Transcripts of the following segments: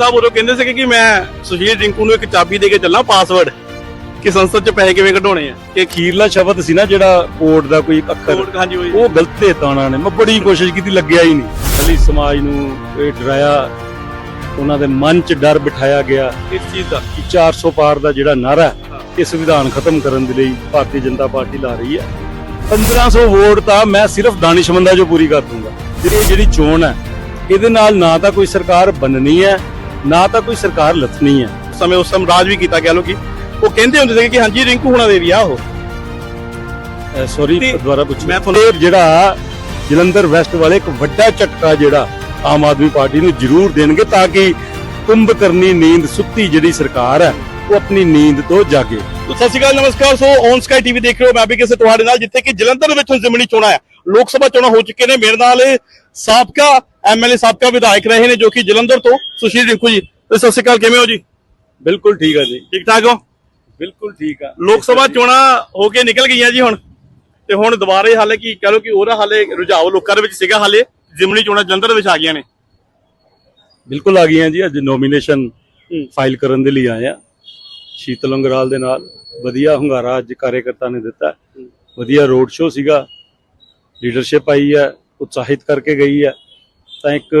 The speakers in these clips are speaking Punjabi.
ਸਾਹਿਬ ਉਦੋਂ ਕਹਿੰਦੇ ਸੀ ਕਿ ਮੈਂ ਸੁਸ਼ੀਲ ਰਿੰਕੂ ਨੂੰ ਇੱਕ ਚਾਬੀ ਦੇ ਕੇ ਚੱਲਾਂ ਪਾਸਵਰਡ ਕਿ ਸੰਸਦ ਚ ਪੈਸੇ ਕਿਵੇਂ ਕਢਾਉਣੇ ਆ? ਕਿ ਅਖੀਰਲਾ ਸ਼ਬਦ ਸੀ ਨਾ ਜਿਹੜਾ ਕੋਡ ਦਾ ਕੋਈ ਅੱਖਰ ਕੋਡ ਹਾਂਜੀ ਹੋਈ ਉਹ ਗਲਤ ਦੇਤਾ ਉਹਨਾਂ ਨੇ। ਮੈਂ ਬੜੀ ਕੋਸ਼ਿਸ਼ ਕੀਤੀ ਲੱਗਿਆ ਹੀ ਨਹੀਂ। ਦਲਿਤ ਸਮਾਜ ਨੂੰ ਇਹ ਡਰਾਇਆ ਉਹਨਾਂ ਦੇ ਮਨ 'ਚ ਡਰ ਬਿਠਾਇਆ ਗਿਆ। ਇਸ ਚੀਜ਼ ਦਾ। ਕਿ 400 ਪਾਰ ਦਾ ਜਿਹੜਾ ਨਾਰਾ ਹੈ। ਇਹ ਸੰਵਿਧਾਨ ਖਤਮ ਕਰਨ ਦੇ ਲਈ ਭਾਰਤੀ ਜਨਤਾ ਪਾਰਟੀ ਲਾ ਰਹੀ ਹੈ। 1500 ਵੋਟ ਤਾਂ ਮੈਂ ਸਿਰਫ ਦਾਨਿਸ਼ਮੰਦਾਂ 'ਚੋਂ ਪੂਰੀ ਕਰ ਦੂੰਗਾ। ਇਹ ਜਿਹੜੀ ਚੋਣ ਹੈ ਇਹਦੇ ਨਾਲ ਨਾ ਤਾਂ ਕੋਈ ਸਰਕਾਰ ਬਣਨੀ ਹੈ ਨਾ ਤਾਂ ਕੋਈ ਸਰਕਾਰ ਲੱਥਣੀ ਹੈ। ਸਮੇਂ ਉਸ ਸਮੇਂ ਰਾਜ ਵੀ ਕੀਤਾ ਕਹਿ ਲੋ ਕਿ ਉਹ ਕਹਿੰਦੇ ਹੁੰਦੇ ਸੀ ਕਿ ਹਾਂਜੀ ਰਿੰਕੂ ਹੁਣਾਂ ਦੇ ਵੀ ਆ ਉਹ। ਸੌਰੀ ਦੁਬਾਰਾ ਪੁੱਛੋ। ਮੈਂ ਤੁਹਾਨੂੰ- ਜਿਹੜਾ ਜਲੰਧਰ ਵੈਸਟ ਵਾਲੇ ਇੱਕ ਵੱਡਾ ਝਟਕਾ ਜਿਹੜਾ ਆਮ ਆਦਮੀ ਪਾਰਟੀ ਨੂੰ ਜ਼ਰੂਰ ਦੇਣਗੇ ਤਾਂ ਕਿ ਕੁੰਭ ਕਰਨੀ ਨੀਂਦ ਸੁੱਤੀ ਜਿਹੜੀ ਸਰਕਾਰ ਹੈ ਉਹ ਆਪਣੀ ਨੀਂਦ ਤੋਂ ਜਾਗੇ। ਸਤਿ ਸ਼੍ਰੀ ਅਕਾਲ ਨਮਸਕਾਰ। ਸੋ ਔਨ ਸਕਾਈ ਟੀਵੀ ਦੇਖ ਰਹੇ ਹੋ ਮੈਂ ਵੀ ਕਿਸੇ ਤੁਹਾਡੇ ਨਾਲ ਜਿੱਥੇ ਕਿ ਜਲੰਧਰ ਵਿੱਚ ਜ਼ਿਮਨੀ ਚੋਣਾਂ ਆ ਲੋਕ ਸਭਾ ਚੋਣਾਂ ਹੋ ਚੁੱਕੇ ਨੇ। ਮੇਰੇ ਨਾਲ ਸਾਬਕਾ ਐਮਐਲਏ ਸਾਬਕਾ ਵਿਧਾਇਕ ਰਹੇ ਨੇ ਜੋ ਕਿ ਜਲੰਧਰ ਤੋਂ ਸੁਸ਼ੀਲ ਰਿੰਕੂ ਜੀ। ਸਤਿ ਸ਼੍ਰੀ ਅਕਾਲ ਕਿਵੇਂ ਹੋ ਜੀ? ਬਿਲਕੁਲ ਠੀਕ ਹੈ ਜੀ। ਠੀਕ ਠਾਕ ਹੋ? ਬਿਲਕੁਲ ਠੀਕ ਆ। ਲੋਕ ਸਭਾ ਚੋਣਾਂ ਹੋ ਕੇ ਨਿਕਲ ਗਈਆਂ ਜੀ ਹੁਣ। ਤੇ ਹੁਣ ਦੁਬਾਰੇ ਹਾਲੇ ਕੀ ਕਹ ਲੋ ਕਿ ਉਹਦਾ ਹਾਲੇ ਰੁਝਾਓ ਲੋਕਾਂ ਦੇ ਵਿੱਚ ਸੀਗਾ ਹਾਲੇ ਜ਼ਿਮਨੀ ਚੋਣਾਂ ਜਲੰਧਰ ਵਿੱਚ ਆ ਗਈਆਂ ਨੇ। ਬਿਲਕੁਲ ਆ ਗਈਆਂ ਜੀ ਅੱਜ ਨੋਮੀਨੇਸ਼ਨ। ਫਾਈਲ ਕਰਨ ਦੇ ਲਈ ਆਏ ਆ। ਸ਼ੀਤਲ ਅੰਗਰਾਲ ਦੇ ਨਾਲ ਵਧੀਆ ਹੁੰਗਾਰਾ ਅੱਜ ਕਾਰਜਕਰਤਾ ਨੇ ਦਿੱਤਾ। ਵਧੀਆ ਰੋਡ ਸ਼ੋਅ ਸੀਗਾ। ਲੀਡਰਸ਼ਿਪ ਆਈ ਹੈ ਉਤਸ਼ਾਹਿਤ ਕਰਕੇ ਗਈ ਹੈ। ਤਾਂ ਇੱਕ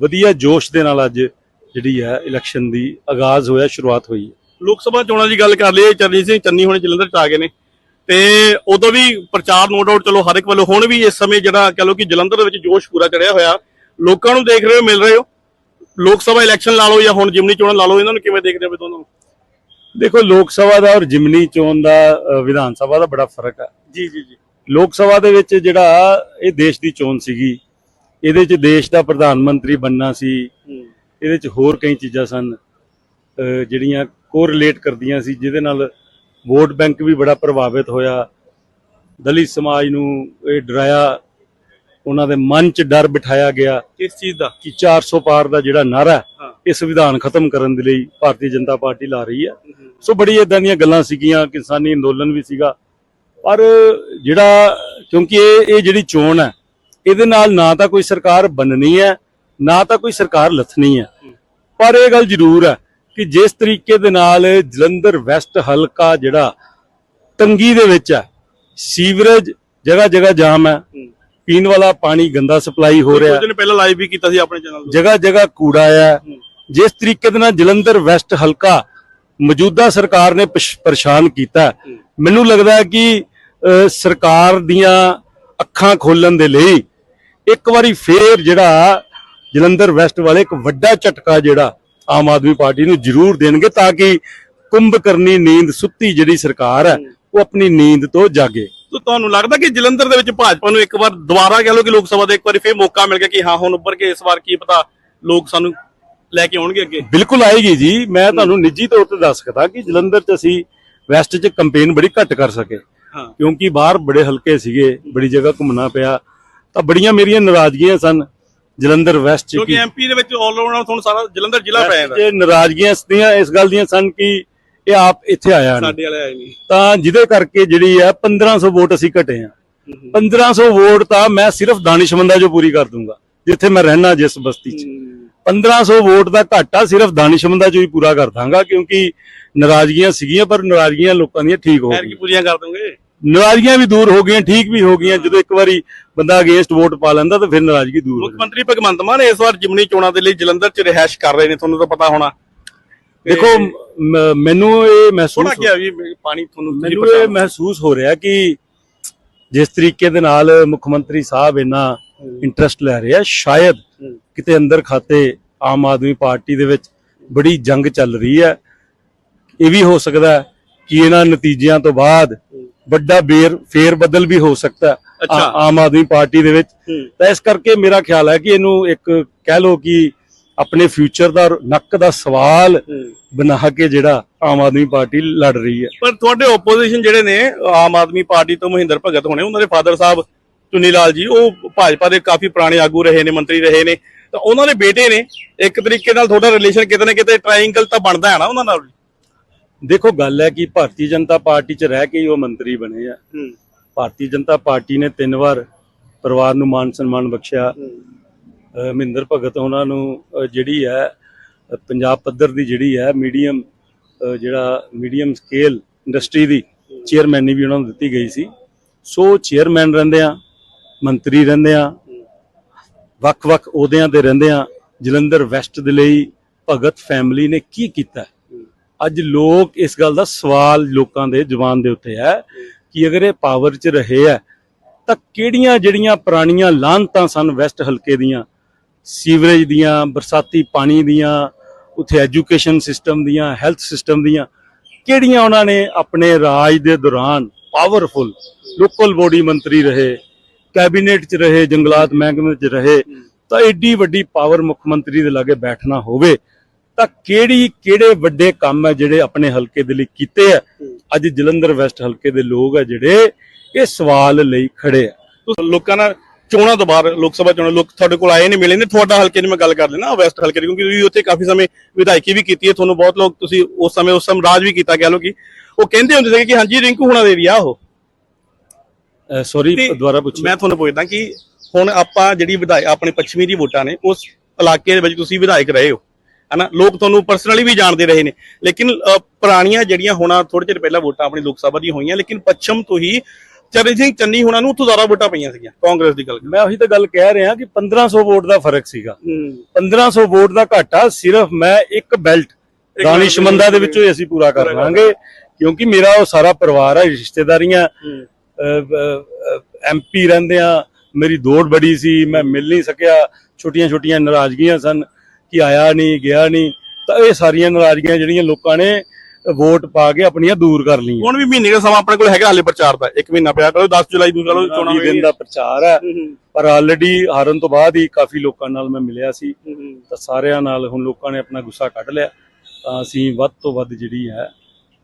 ਵਧੀਆ ਜੋਸ਼ ਦੇ ਨਾਲ ਅੱਜ ਜਿਹੜੀ ਹੈ ਇਲੈਕਸ਼ਨ ਦੀ ਆਗਾਜ਼ ਹੋਇਆ ਸ਼ੁਰੂਆਤ ਹੋਈ ਹੈ। ਲੋਕ ਸਭਾ ਚੋਣਾਂ ਦੀ ਗੱਲ ਕਰ ਲਈਏ ਚਰਨਜੀਤ ਸਿੰਘ ਚੰਨੀ ਹੁਣੇ ਜਲੰਧਰ ਚ ਆ ਗਏ ਨੇ। ਤੇ ਉਦੋਂ ਵੀ ਪ੍ਰਚਾਰ ਨੋ ਡਾਊਟ ਚਲੋ ਹਰ ਇੱਕ ਵੱਲੋਂ ਹੁਣ ਵੀ ਇਸ ਸਮੇਂ ਜਿਹੜਾ ਕਹ ਲਓ ਕਿ ਜਲੰਧਰ ਦੇ ਵਿੱਚ ਜੋਸ਼ ਪੂਰਾ ਚੜਿਆ ਹੋਇਆ। ਲੋਕਾਂ ਨੂੰ ਦੇਖ ਰਹੇ ਹੋ ਮਿਲ ਰਹੇ ਹੋ। ਲੋਕ ਸਭਾ ਇਲੈਕਸ਼ਨ ਲਾ ਲਓ ਜਾਂ ਹੁਣ ਜਿਮਨੀ ਚੋਣਾਂ ਲਾ ਲਓ ਇਹਨਾਂ ਨੂੰ ਕਿਵੇਂ ਦੇਖਦੇ ਹੋ ਦੋਨੋਂ? ਦੇਖੋ ਲੋਕ ਸਭਾ ਦਾ ਔਰ ਜਿਮਨੀ ਚੋਣ ਦਾ ਵਿਧਾਨ ਸਭਾ ਦਾ ਬੜਾ ਫ਼ਰਕ ਹੈ ਜੀ ਜੀ ਜੀ। ਲੋਕ ਸਭਾ ਦੇ ਵਿੱਚ ਜਿਹੜਾ ਇਹ ਦੇਸ਼ ਦੀ ਚੋਣ ਸੀਗੀ। ਇਹਦੇ 'ਚ ਦੇਸ਼ ਦਾ ਪ੍ਰਧਾਨ ਮੰਤਰੀ ਬੰਨਾ ਸੀ। ਇਹਦੇ 'ਚ ਹੋਰ ਕਈ ਚੀਜ਼ਾਂ ਸਨ। ਜਿਹੜੀਆਂ ਕੋਰਿਲੇਟ ਕਰਦੀਆਂ ਸੀ ਜਿਹਦੇ ਨਾਲ ਵੋਟ ਬੈਂਕ ਵੀ ਬੜਾ ਪ੍ਰਭਾਵਿਤ ਹੋਇਆ। ਦਲਿਤ ਸਮਾਜ ਨੂੰ ਇਹ ਡਰਾਇਆ। ਉਹਨਾਂ ਦੇ ਮਨ 'ਚ ਡਰ ਬਿਠਾਇਆ ਗਿਆ ਕਿਸ ਚੀਜ਼ ਦਾ? ਕਿ 400 ਪਾਰ ਦਾ ਜਿਹੜਾ ਨਾਰਾ ਹਾਂ। ਇਹ ਸੰਵਿਧਾਨ ਖਤਮ ਕਰਨ ਦੇ ਲਈ ਭਾਰਤੀ ਜਨਤਾ ਪਾਰਟੀ ਲਾ ਰਹੀ ਹੈ। ਸੋ ਬੜੀ ਇਦਾਂ ਦੀਆਂ ਗੱਲਾਂ ਸੀਗੀਆਂ ਕਿਸਾਨੀ ਅੰਦੋਲਨ ਵੀ ਸੀਗਾ। ਪਰ ਜਿਹੜਾ ਕਿਉਂਕਿ ਇਹ ਇਹ ਜਿਹੜੀ ਚੋਣ ਹੈ ਇਹਦੇ ਨਾਲ ਨਾ ਤਾਂ ਕੋਈ ਸਰਕਾਰ ਬਣਨੀ ਹੈ ਨਾ ਤਾਂ ਕੋਈ ਸਰਕਾਰ ਲੱਥਣੀ ਹੈ। ਪਰ ਇਹ ਗੱਲ ਜ਼ਰੂਰ ਹੈ ਕਿ ਜਿਸ ਤਰੀਕੇ ਦੇ ਨਾਲ ਜਲੰਧਰ ਵੈਸਟ ਹਲਕਾ ਜਿਹੜਾ ਤੰਗੀ ਦੇ ਵਿੱਚ ਹੈ ਸੀਵਰੇਜ ਜਗ੍ਹਾ ਜਗ੍ਹਾ ਜਾਮ ਹੈ ਪੀਣ ਵਾਲਾ ਪਾਣੀ ਗੰਦਾ ਸਪਲਾਈ ਹੋ ਰਿਹਾ ਕੁਝ ਦਿਨ ਪਹਿਲਾਂ ਲਾਈਵ ਵੀ ਕੀਤਾ ਸੀ ਆਪਣੇ ਚੈਨਲ ਤੇ। ਜਗ੍ਹਾ ਜਗ੍ਹਾ ਕੂੜਾ ਹੈ। ਜਿਸ ਤਰੀਕੇ ਦੇ ਨਾਲ ਜਲੰਧਰ ਵੈਸਟ ਹਲਕਾ ਮੌਜੂਦਾ ਸਰਕਾਰ ਨੇ ਪਰੇਸ਼ਾਨ ਕੀਤਾ। ਮੈਨੂੰ ਲੱਗਦਾ ਹੈ ਕਿ ਸਰਕਾਰ ਦੀਆਂ ਅੱਖਾਂ ਖੋਲਣ ਦੇ ਲਈ ਇੱਕ ਵਾਰੀ ਫੇਰ ਜਿਹੜਾ ਜਲੰਧਰ ਵੈਸਟ ਵਾਲੇ ਇੱਕ ਵੱਡਾ ਝਟਕਾ ਜਿਹੜਾ ਆਮ ਆਦਮੀ ਪਾਰਟੀ ਨੂੰ ਜ਼ਰੂਰ ਦੇਣਗੇ ਤਾਂ ਕਿ ਕੁੰਭ ਕਰਨੀ ਨੀਂਦ ਸੁੱਤੀ ਜਿਹੜੀ ਸਰਕਾਰ ਹੈ, ਉਹ ਆਪਣੀ ਨੀਂਦ ਤੋਂ ਜਾਗੇ। ਤੋ ਤੁਹਾਨੂੰ ਲੱਗਦਾ ਕਿ ਜਲੰਧਰ ਦੇ ਵਿੱਚ ਭਾਜਪਾ ਨੂੰ ਇੱਕ ਵਾਰ ਦੁਬਾਰਾ ਕਹ ਲਓ ਕਿ ਲੋਕ ਸਭਾ ਦਾ ਇੱਕ ਵਾਰੀ ਫੇਰ ਮੌਕਾ ਮਿਲ ਗਿਆ ਕਿ ਹਾਂ, ਹੁਣ ਉੱਭਰ ਕੇ ਇਸ ਵਾਰ ਕੀ ਪਤਾ ਲੋਕ ਸਾਨੂੰ ਲੈ ਕੇ ਆਉਣਗੇ ਅੱਗੇ? ਬਿਲਕੁਲ ਆਏਗੀ ਜੀ। ਮੈਂ ਤੁਹਾਨੂੰ ਨਿੱਜੀ ਤੌਰ ਤੇ ਦੱਸ ਸਕਦਾ ਕਿ ਜਲੰਧਰ 'ਚ ਅਸੀਂ ਵੈਸਟ 'ਚ ਕੰਪੇਨ ਬੜੀ ਘੱਟ ਕਰ ਸਕੇ। ਕਿਉਂਕਿ ਬਾਹਰ ਬੜੇ ਹਲਕੇ ਸੀਗੇ ਬੜੀ ਜਗ੍ਹਾ ਘੁੰਮਣਾ ਪਿਆ। ਤਾਂ ਬੜੀਆਂ ਮੇਰੀਆਂ ਨਾਰਾਜ਼ਗੀਆਂ ਸਨ ਜਲੰਧਰ ਵੈਸਟ 'ਚ ਕਿਉਂਕਿ ਐਮਪੀ ਦੇ ਵਿੱਚ ਆਲ ਰਾਊਂਡ ਤੁਹਾਨੂੰ ਸਾਰਾ ਜਲੰਧਰ ਜ਼ਿਲ੍ਹਾ ਪੈ ਜਾਂਦਾ। ਜੇ ਨਾਰਾਜ਼ਗੀਆਂ ਸੀਆਂ ਇਸ ਗੱਲ ਦੀਆਂ ਸਨ ਕਿ ਇਹ ਆਪ ਇੱਥੇ ਆਇਆ ਨਹੀਂ। ਸਾਡੇ ਵਾਲੇ ਆਏ ਨਹੀਂ। ਤਾਂ ਜਿਹਦੇ ਕਰਕੇ ਜਿਹੜੀ ਹੈ 1500 ਵੋਟ ਅਸੀਂ ਘਟੇ ਆ। 1500 ਵੋਟ ਤਾਂ ਮੈਂ ਸਿਰਫ ਦਾਨਿਸ਼ਮੰਦਾਂ 'ਚੋਂ ਪੂਰੀ ਕਰ ਦੂੰਗਾ ਜਿੱਥੇ ਮੈਂ ਰਹਿਣਾ ਜਿਸ ਬਸਤੀ 'ਚ। 1500 ਵੋਟ ਦਾ ਘਾਟਾ ਸਿਰਫ ਦਾਨਿਸ਼ਮੰਦਾਂ 'ਚੋਂ ਹੀ ਪੂਰਾ ਕਰ ਦਾਂਗਾ ਕਿਉਂਕਿ ਨਾਰਾਜ਼ਗੀਆਂ ਸੀਗੀਆਂ ਪਰ ਨਾਰਾਜ਼ਗੀਆਂ ਲੋਕਾਂ ਦੀਆਂ ਠੀਕ ਹੋ ਗਈਆਂ। ਪੂਰੀਆਂ ਕਰ ਦੋਗੇ? ਨਾਰਾਜ਼ਗੀਆਂ ਵੀ ਦੂਰ ਹੋ ਗਈਆਂ ਠੀਕ ਵੀ ਹੋ ਗਈਆਂ। ਜਦੋਂ ਇੱਕ ਵਾਰੀ ਬੰਦਾ ਅਗੇਂਸਟ ਵੋਟ ਪਾ ਲੈਂਦਾ ਤਾਂ ਫਿਰ ਨਾਰਾਜ਼ਗੀ ਦੂਰ ਹੋ ਮੁੱਖ ਮੰਤਰੀ ਭਗਵੰਤ ਮਾਨ ਇਸ ਵਾਰ ਜਿਮਨੀ ਚੋਣਾਂ ਦੇ ਲਈ ਜਲੰਧਰ 'ਚ ਰਿਹਾਇਸ਼ ਕਰ ਰਹੇ ਨੇ ਤੁਹਾਨੂੰ ਤਾਂ ਪਤਾ ਹੋਣਾ। ਦੇਖੋ ਮੈਨੂੰ ਇਹ ਮਹਿਸੂਸ ਥੋੜਾ ਕੀ ਆ ਵੀ ਪਾਣੀ ਤੁਹਾਨੂੰ ਮੈਨੂੰ ਇਹ ਮਹਿਸੂਸ ਹੋ ਰਿਹਾ ਕਿ ਜਿਸ ਤਰੀਕੇ ਦੇ ਨਾਲ ਮੁੱਖ ਮੰਤਰੀ ਸਾਹਿਬ ਇੰਨਾ ਇੰਟਰਸਟ ਲੈ ਰਹੇ ਆ ਸ਼ਾਇਦ ਹੂੰ। ਕਿਤੇ ਅੰਦਰ ਖਾਤੇ ਆਮ ਆਦਮੀ ਪਾਰਟੀ ਦੇ ਵਿੱਚ ਬੜੀ ਜੰਗ ਚੱਲ ਰਹੀ ਹੈ ਇਹ ਵੀ ਹੋ ਸਕਦਾ ਕਿ ਇਹਨਾਂ ਨਤੀਜਿਆਂ ਤੋਂ ਬਾਅਦ ਵੱਡਾ ਬੇਰ ਫੇਰ ਬਦਲ ਵੀ ਹੋ ਸਕਦਾ। ਆਮ ਆਦਮੀ ਪਾਰਟੀ ਦੇ ਵਿੱਚ। ਤਾਂ ਇਸ ਕਰਕੇ ਮੇਰਾ ਖਿਆਲ ਹੈ ਕਿ ਇਹਨੂੰ ਇੱਕ ਕਹਿ ਲਓ ਕਿ ਆਪਣੇ ਫਿਊਚਰ ਦਾ ਨੱਕ ਦਾ ਸਵਾਲ ਬਣਾ ਕੇ ਜਿਹੜਾ ਆਮ ਆਦਮੀ ਪਾਰਟੀ ਲੜ ਰਹੀ ਹੈ ਪਰ ਤੁਹਾਡੇ ਆਪੋਜੀਸ਼ਨ ਜਿਹੜੇ ਨੇ ਆਮ ਆਦਮੀ ਪਾਰਟੀ ਤੋਂ ਮਹਿੰਦਰ ਭਗਤ ਹੋਣੇ ਉਹਨਾਂ ਦੇ ਫਾਦਰ ਸਾਹਿਬ ਚੁਨੀ ਲਾਲ ਜੀ ਉਹ ਭਾਜਪਾ ਦੇ ਕਾਫੀ ਪੁਰਾਣੇ ਆਗੂ ਰਹੇ ਨੇ ਮੰਤਰੀ ਰਹੇ ਨੇ। ਤਾਂ ਉਹਨਾਂ ਦੇ ਬੇਟੇ ਨੇ ਇੱਕ ਤਰੀਕੇ ਨਾਲ ਤੁਹਾਡਾ ਰਿਲੇਸ਼ਨ ਕਿਤੇ ਨਾ ਕਿਤੇ ਟ੍ਰਾਇੰਗਲ ਤਾਂ ਬਣਦਾ ਹੈ ਨਾ ਉਹਨਾਂ ਨਾਲ? ਦੇਖੋ ਗੱਲ ਹੈ ਕਿ ਭਾਰਤੀ ਜਨਤਾ ਪਾਰਟੀ 'ਚ ਰਹਿ ਕੇ ਹੀ ਉਹ ਮੰਤਰੀ ਬਣੇ ਆ। ਭਾਰਤੀ ਜਨਤਾ ਪਾਰਟੀ ਨੇ ਤਿੰਨ ਵਾਰ ਪਰਿਵਾਰ ਨੂੰ ਮਾਨ ਸਨਮਾਨ ਬਖਸ਼ਿਆ। ਮਹਿੰਦਰ ਭਗਤ ਉਹਨਾਂ ਨੂੰ ਜਿਹੜੀ ਹੈ ਪੰਜਾਬ ਪੱਧਰ ਦੀ ਜਿਹੜੀ ਹੈ ਮੀਡੀਅਮ ਜਿਹੜਾ ਮੀਡੀਅਮ ਸਕੇਲ ਇੰਡਸਟਰੀ ਦੀ ਚੇਅਰਮੈਨੀ ਵੀ ਉਹਨਾਂ ਨੂੰ ਦਿੱਤੀ ਗਈ ਸੀ। ਸੋ ਚੇਅਰਮੈਨ ਰਹਿੰਦੇ ਆ। ਮੰਤਰੀ ਰਹਿੰਦੇ ਆ, ਵੱਖ-ਵੱਖ ਅਹੁਦਿਆਂ ਤੇ ਰਹਿੰਦੇ ਆ, ਜਲੰਧਰ ਵੈਸਟ ਦੇ ਲਈ ਭਗਤ ਫੈਮਿਲੀ ਨੇ ਕੀ ਕੀਤਾ? ਅੱਜ ਲੋਕ ਇਸ ਗੱਲ ਦਾ ਸਵਾਲ ਲੋਕਾਂ ਦੇ ਜ਼ੁਬਾਨ ਦੇ ਉੱਤੇ ਹੈ ਕਿ ਅਗਰ ਇਹ ਪਾਵਰ 'ਚ ਰਹੇ ਹੈ ਤਾਂ ਕਿਹੜੀਆਂ ਜਿਹੜੀਆਂ ਪੁਰਾਣੀਆਂ ਲਾਂਤਾਂ ਸਨ ਵੈਸਟ ਹਲਕੇ ਦੀਆਂ? ਸੀਵਰੇਜ ਦੀਆਂ, ਬਰਸਾਤੀ ਪਾਣੀ ਦੀਆਂ, ਉੱਥੇ ਐਜੂਕੇਸ਼ਨ ਸਿਸਟਮ ਦੀਆਂ, ਹੈਲਥ ਸਿਸਟਮ ਦੀਆਂ, ਕਿਹੜੀਆਂ ਉਹਨਾਂ ਨੇ ਆਪਣੇ ਰਾਜ ਦੇ ਦੌਰਾਨ ਪਾਵਰਫੁਲ ਲੋਕਲ ਬੋਡੀ ਮੰਤਰੀ ਰਹੇ? ਕੈਬਨਿਟ 'ਚ ਰਹੇ, ਜੰਗਲਾਤ ਮਹਿਕਮੇ 'ਚ ਰਹੇ, ਤਾਂ ਏਡੀ ਵੱਡੀ ਪਾਵਰ ਮੁੱਖ ਮੰਤਰੀ ਦੇ ਲਾਗੇ ਬੈਠਣਾ ਹੋਵੇ, ਤਾਂ ਕਿਹੜੀ, ਕਿਹੜੇ ਵੱਡੇ ਕੰਮ ਹੈ ਜਿਹੜੇ ਆਪਣੇ ਹਲਕੇ ਦੇ ਲਈ ਕੀਤੇ ਆ? ਅੱਜ ਜਲੰਧਰ ਵੈਸਟ ਹਲਕੇ ਦੇ ਲੋਕ ਆ ਜਿਹੜੇ ਇਹ ਸਵਾਲ ਲਈ ਖੜੇ ਆ। ਲੋਕਾਂ ਨਾਲ ਚੋਣਾਂ ਤੋਂ ਬਾਅਦ ਲੋਕ ਸਭਾ ਚੋਣਾਂ, ਲੋਕ ਤੁਹਾਡੇ ਕੋਲ ਆਏ ਨੇ ਮਿਲੇ ਨੇ ਤੁਹਾਡਾ ਹਲਕੇ ਦੀ ਮੈਂ ਗੱਲ ਕਰ ਲੈਣਾ ਵੈਸਟ ਹਲਕੇ ਦੀ, ਕਿਉਂਕਿ ਤੁਸੀਂ ਉੱਥੇ ਕਾਫੀ ਸਮੇਂ ਵਿਧਾਇਕੀ ਵੀ ਕੀਤੀ ਹੈ, ਤੁਹਾਨੂੰ ਬਹੁਤ ਲੋਕ ਤੁਸੀਂ ਉਸ ਸਮੇਂ ਉਸ ਸਮੇਂ ਰਾਜ ਵੀ ਕੀਤਾ, ਕਹਿ ਲਓ ਕਿ ਉਹ ਕਹਿੰਦੇ ਹੁੰਦੇ ਸੀ ਕਿ ਹਾਂਜੀ, ਰਿੰਕੂ ਹੁਣਾਂ ਦੇ ਵੀ ਆ ਉਹ। ਸੌਰੀ ਤੇ ਦੁਬਾਰਾ ਪੁੱਛਿਓ ਮੈਂ ਤੁਹਾਨੂੰ ਪੁੱਛਦਾ ਕਿ ਹੁਣ ਆਪਾਂ ਜਿਹੜੀ ਵਿਧਾਇਕ ਆਪਣੇ ਪੱਛਮੀ ਦੀ ਵੋਟਾਂ ਨੇ ਉਸ ਇਲਾਕੇ ਦੇ ਵਿੱਚ ਤੁਸੀਂ ਵਿਧਾਇਕ ਰਹੇ ਹੋ ਹਨਾ? ਲੋਕ ਤੁਹਾਨੂੰ ਪਰਸਨਲੀ ਵੀ ਜਾਣਦੇ ਰਹੇ ਨੇ ਲੇਕਿਨ ਪੁਰਾਣੀਆਂ ਜਿਹੜੀਆਂ ਹੁਣ ਥੋੜੇ ਚਿਰ ਪਹਿਲਾਂ ਵੋਟਾਂ ਆਪਣੀ ਲੋਕ ਸਭਾ ਦੀਆਂ ਹੋਈਆਂ ਲੇਕਿਨ ਪੱਛਮ ਤੋਂ ਹੀ ਚਰਨ ਸਿੰਘ ਚੰਨੀ ਹੁਣਾਂ ਨੂੰ ਉੱਥੋਂ ਜ਼ਿਆਦਾ ਵੋਟਾਂ ਪਈਆਂ ਸੀਗੀਆਂ ਕਾਂਗਰਸ ਦੀ ਗੱਲ ਮੈਂ ਉਹੀ ਤਾਂ ਗੱਲ ਕਹਿ ਰਿਹਾ ਕਿ 1500 ਵੋਟ ਦਾ ਫ਼ਰਕ ਸੀਗਾ। ਹੂੰ। 1500 ਵੋਟ ਦਾ ਘਾਟਾ ਸਿਰਫ ਮੈਂ ਇੱਕ ਬੈਲਟ ਦਾਨਿਸ਼ਮੰਦਾ ਦੇ ਵਿੱਚੋਂ ਹੀ ਅਸੀਂ ਪੂਰਾ ਕਰ ਪੂਰਾ ਕਰ ਲਾਂਗੇ ਕਿਉਂਕਿ ਮੇਰਾ ਉਹ ਸਾਰਾ ਪਰਿਵਾਰ ਹੈ ਰਿਸ਼ਤੇਦਾਰੀਆਂ ਐਮਪੀ ਰਹਿੰਦੇ ਆ ਮੇਰੀ ਦੌੜ ਬੜੀ ਸੀ ਮੈਂ ਮਿਲ ਨਹੀਂ ਸਕਿਆ। ਛੋਟੀਆਂ ਛੋਟੀਆਂ ਨਾਰਾਜ਼ਗੀਆਂ ਸਨ ਕਿ ਆਇਆ ਨਹੀਂ ਗਿਆ ਨਹੀਂ। ਤਾਂ ਇਹ ਸਾਰੀਆਂ ਨਾਰਾਜ਼ਗੀਆਂ ਜਿਹੜੀਆਂ ਲੋਕਾਂ ਨੇ ਵੋਟ ਪਾ ਕੇ ਆਪਣੀਆਂ ਦੂਰ ਕਰ ਲਈਆਂ। ਹੁਣ ਵੀ ਮਹੀਨੇ ਦਾ ਸਮਾਂ ਆਪਣੇ ਕੋਲ ਹੈਗਾ ਹਾਲੇ ਪ੍ਰਚਾਰ ਦਾ। ਇੱਕ ਮਹੀਨਾ ਪਿਆ ਕਰੋ 10 ਜੁਲਾਈ ਨੂੰ ਚਲੋ ਚੋਣਾਂ ਦਿਨ ਦਾ ਪ੍ਰਚਾਰ ਹੈ। ਪਰ ਆਲਰੇਡੀ ਹਾਰਨ ਤੋਂ ਬਾਅਦ ਹੀ ਕਾਫੀ ਲੋਕਾਂ ਨਾਲ ਮੈਂ ਮਿਲਿਆ ਸੀ। ਤਾਂ ਸਾਰਿਆਂ ਨਾਲ ਹੁਣ ਲੋਕਾਂ ਨੇ ਆਪਣਾ ਗੁੱਸਾ ਕੱਢ ਲਿਆ। ਤਾਂ ਅਸੀਂ ਵੱਧ ਤੋਂ ਵੱਧ ਜਿਹੜੀ ਹੈ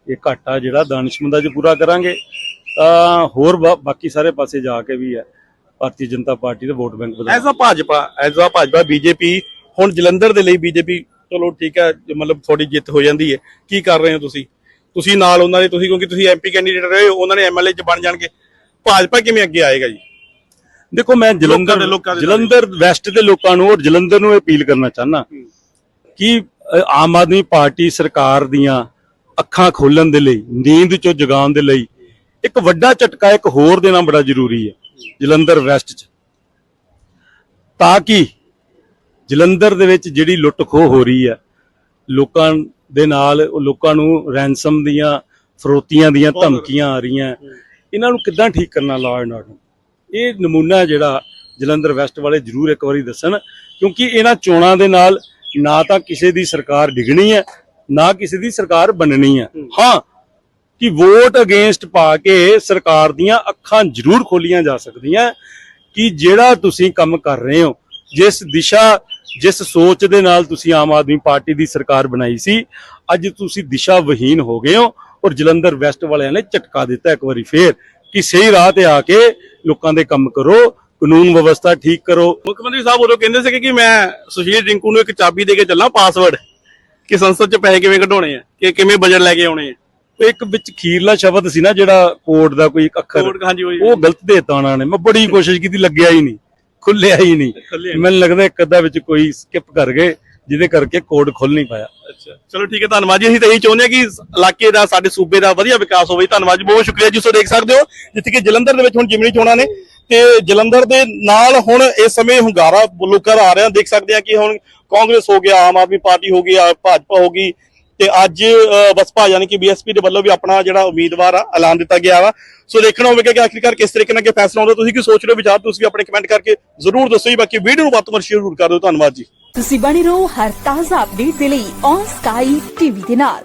ਇਹ ਘਾਟਾ ਜਿਹੜਾ ਦਾਨਿਸ਼ਮੰਦਾਂ 'ਚ ਪੂਰਾ ਕਰਾਂਗੇ। ਹੋਰ ਬਾਕੀ ਸਾਰੇ ਪਾਸੇ ਜਾ ਕੇ ਵੀ ਹੈ। ਭਾਰਤੀ ਜਨਤਾ ਪਾਰਟੀ ਦਾ ਵੋਟ ਬੈਂਕ ਵਧਾ as uh Bhajpa as uh Bhajpa BJP ਹੁਣ ਜਲੰਧਰ ਦੇ ਲਈ ਬੀਜੇਪੀ ਚਲੋ ਠੀਕ ਹੈ ਮਤਲਬ ਥੋੜੀ ਜਿੱਤ ਹੋ ਜਾਂਦੀ ਹੈ। ਕੀ ਕਰ ਰਹੇ ਹੋ ਤੁਸੀਂ? ਤੁਸੀਂ ਨਾਲ ਉਹਨਾਂ ਦੇ ਤੁਸੀਂ ਕਿਉਂਕਿ ਤੁਸੀਂ ਐਮਪੀ ਕੈਂਡੀਡੇਟ ਰਹੇ ਹੋ ਉਹਨਾਂ ਨੇ ਐਮਐਲਏ ਚ ਬਣ ਜਾਣਗੇ। ਭਾਜਪਾ ਕਿਵੇਂ ਅੱਗੇ ਆਏਗਾ ਜੀ? ਦੇਖੋ ਮੈਂ ਜਲੰਧਰ ਦੇ- ਜਲੰਧਰ ਵੈਸਟ ਦੇ ਲੋਕਾਂ ਨੂੰ ਔਰ ਜਲੰਧਰ ਨੂੰ ਅਪੀਲ ਕਰਨਾ ਚਾਹਨਾ ਕਿ ਆਮ ਆਦਮੀ ਪਾਰਟੀ ਸਰਕਾਰ ਦੀਆਂ ਅੱਖਾਂ ਖੋਲਣ ਦੇ ਲਈ ਨੀਂਦ ਚੋਂ ਜਗਾਉਣ ਦੇ ਲਈ ਇੱਕ ਵੱਡਾ ਝਟਕਾ ਇੱਕ ਹੋਰ ਦੇਣਾ ਬੜਾ ਜ਼ਰੂਰੀ ਹੈ ਜਲੰਧਰ ਵੈਸਟ 'ਚ। ਤਾਂ ਕਿ ਜਲੰਧਰ ਦੇ ਵਿੱਚ ਜਿਹੜੀ ਲੁੱਟ ਖੋਹ ਹੋ ਰਹੀ ਹੈ ਲੋਕਾਂ ਦੇ ਨਾਲ ਉਹ ਲੋਕਾਂ ਨੂੰ ਰੈਂਸਮ ਦੀਆਂ ਫਰੋਤੀਆਂ ਦੀਆਂ ਧਮਕੀਆਂ ਆ ਰਹੀਆਂ। ਇਹਨਾਂ ਨੂੰ ਕਿੱਦਾਂ ਠੀਕ ਕਰਨਾ ਲਾਅ ਐਂਡ ਆਰਡਰ ਇਹ ਨਮੂਨਾ ਜਿਹੜਾ ਜਲੰਧਰ ਵੈਸਟ ਵਾਲੇ ਜ਼ਰੂਰ ਇੱਕ ਵਾਰੀ ਦੱਸਣ ਕਿਉਂਕਿ ਇਹਨਾਂ ਚੋਣਾਂ ਦੇ ਨਾਲ ਨਾ ਤਾਂ ਕਿਸੇ ਦੀ ਸਰਕਾਰ ਡਿਗਣੀ ਹੈ ਨਾ ਕਿਸੇ ਦੀ ਸਰਕਾਰ ਬਣਨੀ ਹੈ। ਹਾਂ ਕਿ ਵੋਟ ਅਗੇਂਸਟ ਪਾ ਕੇ ਸਰਕਾਰ ਦੀਆਂ ਅੱਖਾਂ ਜ਼ਰੂਰ ਖੋਲੀਆਂ ਜਾ ਸਕਦੀਆਂ ਕਿ ਜਿਹੜਾ ਤੁਸੀਂ ਕੰਮ ਕਰ ਰਹੇ ਹੋ, ਜਿਸ ਦਿਸ਼ਾ, ਜਿਸ ਸੋਚ ਦੇ ਨਾਲ ਤੁਸੀਂ ਆਮ ਆਦਮੀ ਪਾਰਟੀ ਦੀ ਸਰਕਾਰ ਬਣਾਈ ਸੀ, ਅੱਜ ਤੁਸੀਂ ਦਿਸ਼ਾ ਵਹੀਨ ਹੋ ਗਏ ਹੋ ਔਰ ਜਲੰਧਰ ਵੈਸਟ ਵਾਲਿਆਂ ਨੇ ਝਟਕਾ ਦਿੱਤਾ ਇੱਕ ਵਾਰੀ ਫੇਰ ਕਿ ਸਹੀ ਰਾਹ ਤੇ ਆ ਕੇ ਲੋਕਾਂ ਦੇ ਕੰਮ ਕਰੋ, ਕਾਨੂੰਨ ਵਿਵਸਥਾ ਠੀਕ ਕਰੋ। ਮੁੱਖ ਮੰਤਰੀ ਸਾਹਿਬ ਉਦੋਂ ਕਹਿੰਦੇ ਸੀ ਕਿ ਮੈਂ ਸੁਸ਼ੀਲ ਰਿੰਕੂ ਨੂੰ ਇੱਕ ਚਾਬੀ ਦੇ ਕੇ ਚੱਲਾਂ ਪਾਸਵਰਡ ਕਿ ਸੰਸਦ ਚ ਪੈਸੇ ਕਿਵੇਂ ਕਢਾਉਣੇ ਆ, ਕਿ ਕਿਵੇਂ ਬਜਟ ਲੈ ਕੇ ਆਉਣੇ ਆ। ਇੱਕ ਵਿੱਚ ਖੀਰਲਾ ਸ਼ਬਦ ਸੀ ਨਾ ਜਿਹੜਾ ਕੋਡ ਦਾ ਕੋਈ ਅੱਖਰ। ਕੋਡ ਹਾਂਜੀ ਉਹੀ। ਗਲਤ ਦੇਤਾ ਉਹਨਾਂ ਨੇ। ਮੈਂ ਬੜੀ ਕੋਸ਼ਿਸ਼ ਕੀਤੀ ਲੱਗਿਆ ਹੀ ਨਹੀਂ। ਖੁੱਲਿਆ ਹੀ ਨਹੀਂ। ਮੈਨੂੰ ਲੱਗਦਾ ਇੱਕ ਅੱਧਾ ਵਿੱਚ ਕੋਈ ਸਕਿਪ ਕਰ ਗਏ ਜਿਹਦੇ ਕਰਕੇ ਕੋਡ ਖੁੱਲ ਨਹੀਂ ਪਾਇਆ। ਅੱਛਾ। ਚਲੋ ਠੀਕ ਹੈ ਧੰਨਵਾਦ ਜੀ। ਅਸੀਂ ਤਾਂ ਇਹੀ ਚਾਹੁੰਦੇ ਹਾਂ ਕਿ ਇਲਾਕੇ ਦਾ ਸਾਡੇ ਸੂਬੇ ਦਾ ਵਧੀਆ ਵਿਕਾਸ ਹੋਵੇ। ਧੰਨਵਾਦ ਜੀ ਬਹੁਤ ਸ਼ੁਕਰੀਆ ਜੀ ਸੋ ਦੇਖ ਸਕਦੇ ਹੋ ਜਿੱਥੇ ਕਿ ਜਲੰਧਰ ਦੇ ਵਿੱਚ ਹੁਣ ਜਿਮਨੀ ਚੋਣਾਂ ਨੇ। ਤੇ ਜਲੰਧਰ ਦੇ ਨਾਲ ਹੁਣ ਇਸ ਸਮੇਂ ਹੁੰਗਾਰਾ ਲੋਕਾਂ ਦਾ ਆ ਰਿਹਾ। ਦੇਖ ਸਕਦੇ ਆ ਕਿ ਹੁਣ ਕਾਂਗਰਸ ਹੋ ਗਿਆ ਆਮ ਆਦਮੀ ਪਾਰਟੀ ਹੋ ਗਈ ਆ, ਭਾਜਪਾ ਹੋ ਗਈ ਤੇ ਅੱਜ ਅ, ਬਸਪਾ ਯਾਨੀ ਕਿ ਬੀਐਸਪੀ ਦੇ ਵੱਲੋਂ ਵੀ ਆਪਣਾ ਜਿਹੜਾ ਉਮੀਦਵਾਰ ਆ ਐਲਾਨ ਦਿੱਤਾ ਗਿਆ ਵਾ। ਸੋ ਦੇਖਣਾ ਹੋਵੇਗਾ ਕਿ ਆਖਿਰਕਾਰ ਕਿਸ ਤਰੀਕੇ ਨਾਲ ਕਿ ਫੈਸਲਾ ਆਉਂਦਾ। ਤੁਸੀਂ ਕੀ ਸੋਚ ਰਹੇ ਹੋ? ਵਿਚਾਰ ਤੁਸੀਂ ਆਪਣੇ ਕਮੈਂਟ ਕਰਕੇ ਜ਼ਰੂਰ ਦੱਸੋ ਜੀ। ਬਾਕੀ ਵੀਡੀਓ ਨੂੰ ਵੱਧ ਤੋਂ ਵੱਧ ਸ਼ੇਅਰ ਜ਼ਰੂਰ ਕਰ ਦਿਓ। ਧੰਨਵਾਦ ਜੀ। ਤੁਸੀਂ ਬਣੇ ਰਹੋ ਹਰ ਤਾਜ਼ਾ ਅਪਡੇਟ ਦੇ ਲਈ ਔਨ ਸਕਾਈ ਟੀਵੀ ਦੇ ਨਾਲ।